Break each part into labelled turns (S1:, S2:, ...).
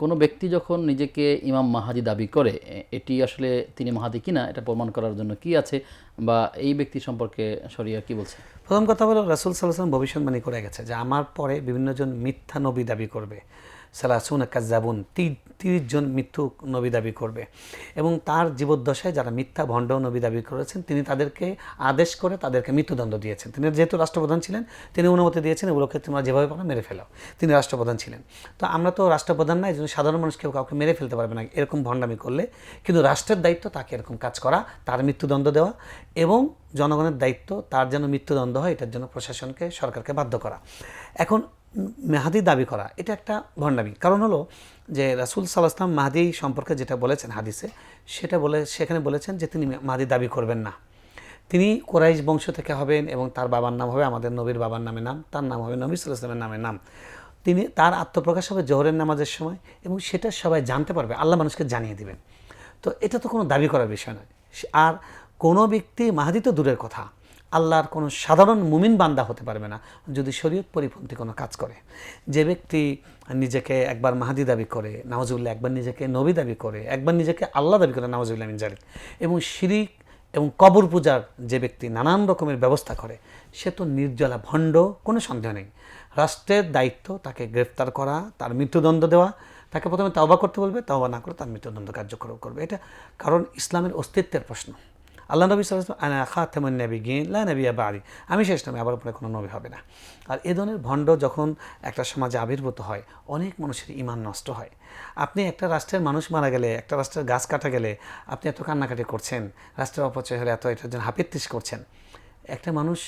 S1: কোনো ব্যক্তি যখন নিজেকে ইমাম মাহাদি দাবি করে এটি আসলে তিনি মাহাদি কিনা, এটা প্রমাণ করার জন্য কি আছে, বা এই ব্যক্তি সম্পর্কে শরিয়া কি বলছে?
S2: প্রথম কথা হলো, রাসুল সাল্লাম ভবিষ্যৎবাণী করে গেছে যে, আমার পরে বিভিন্নজন মিথ্যা নবী দাবি করবে। সালাসুন কাজাবুন তিরিশ জন মৃত্যু নবী দাবি করবে। এবং তার জীবদ্দশায় যারা মিথ্যা ভণ্ড নবী দাবি করেছেন, তিনি তাদেরকে আদেশ করে তাদেরকে মৃত্যুদণ্ড দিয়েছেন। তিনি যেহেতু রাষ্ট্রপ্রধান ছিলেন, তিনি অনুমতি দিয়েছেন, এগুলোকে তোমরা যেভাবে পারো মেরে ফেলো। তিনি রাষ্ট্রপ্রধান ছিলেন। তো আমরা তো রাষ্ট্রপ্রধান না, এই জন্য সাধারণ মানুষ কেউ কাউকে মেরে ফেলতে পারবে না, এরকম ভণ্ডামি করলে। কিন্তু রাষ্ট্রের দায়িত্ব তাকে এরকম কাজ করা, তার মৃত্যুদণ্ড দেওয়া এবং জনগণের দায়িত্ব তার যেন মৃত্যুদণ্ড হয়, এটার জন্য প্রশাসনকে, সরকারকে বাধ্য করা। এখন মেহাদি দাবি করা, এটা একটা ভণ্ডামি। কারণ হলো যে রাসুল সাল্লাহাম মাহাদি সম্পর্কে যেটা বলেছেন হাদিসে, সেটা বলে, সেখানে বলেছেন যে তিনি মাহাদি দাবি করবেন না। তিনি কোরাইশ বংশ থেকে হবেন এবং তার বাবার নাম হবে আমাদের নবীর বাবার নামে নাম, তার নাম হবে নবী সাল্লাহামের নামে নাম। তিনি তার আত্মপ্রকাশ হবে জোহরের নামাজের সময় এবং সেটা সবাই জানতে পারবে, আল্লাহ মানুষকে জানিয়ে দিবেন। তো এটা তো কোনো দাবি করার বিষয় নয়। আর কোনো ব্যক্তি মাহাদি তো দূরের কথা। আল্লাহর কোনো সাধারণ মুমিন বান্দা হতে পারবে না যদি শরীয়ত পরিপন্থী কোনো কাজ করে। যে ব্যক্তি নিজেকে একবার মাহাদি দাবি করে নওয়াজুল্লাহ একবার নিজেকে নবী দাবি করে, একবার নিজেকে আল্লাহ দাবি করে নওয়াজুল্লাহ মিন জালিক। এবং শিরিক এবং কবর পূজার যে ব্যক্তি নানান রকমের ব্যবস্থা করে, সে তো নির্জলা ভণ্ড, কোনো সন্দেহ নেই। রাষ্ট্রের দায়িত্ব তাকে গ্রেফতার করা, তার মৃত্যুদণ্ড দেওয়া, তাকে প্রথমে তাওবা করতে বলবে, তাওবা না করে তার মৃত্যুদণ্ড কার্যকর করবে। এটা কারণ ইসলামের অস্তিত্বের প্রশ্ন। আল্লাহ নবী সাল্লাম, আনা খাতেমন নবী গিন লা নবী বাড়ি আমি শেষ নামে আবার পরে কোনো নবী হবে না। আর এ ধরনের ভণ্ড যখন একটা সমাজে আবির্ভূত হয়, অনেক মানুষের ইমান নষ্ট হয়। আপনি একটা রাষ্ট্রের মানুষ মারা গেলে, একটা রাষ্ট্রের গাছ কাটা গেলে, আপনি এত কান্নাকাটি করছেন, রাষ্ট্রের অপচয় হলে এত এটার জন্য হাপিত্তিস করছেন। একটা মানুষ,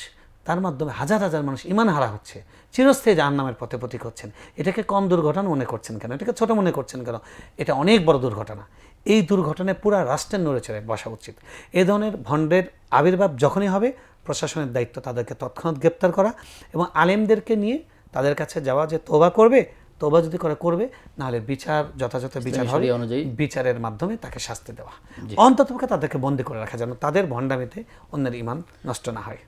S2: তার মাধ্যমে হাজার হাজার মানুষ ইমান হারা হচ্ছে, চিরস্থায়ী জাহান নামের পথে প্রতীক হচ্ছেন এটাকে কম দুর্ঘটনা মনে করছেন কেন? এটাকে ছোট মনে করছেন কেন? এটা অনেক বড় দুর্ঘটনা। এই দুর্ঘটনায় পুরো রাষ্ট্রের নড়ে চড়ে বসা উচিত। এ ধরনের ভণ্ডের আবির্ভাব যখনই হবে প্রশাসনের দায়িত্ব তাদেরকে তৎক্ষণাৎ গ্রেপ্তার করা এবং আলেমদেরকে নিয়ে তাদের কাছে যাওয়া যে তোবা করবে তোবা যদি করে করবে নাহলে বিচার যথাযথ বিচার হবে
S1: অনুযায়ী।
S2: বিচারের মাধ্যমে তাকে শাস্তি দেওয়া। অন্ততপক্ষে তাদেরকে বন্দি করে রাখা যেন তাদের ভণ্ডামিতে অন্যের ইমান নষ্ট না হয়।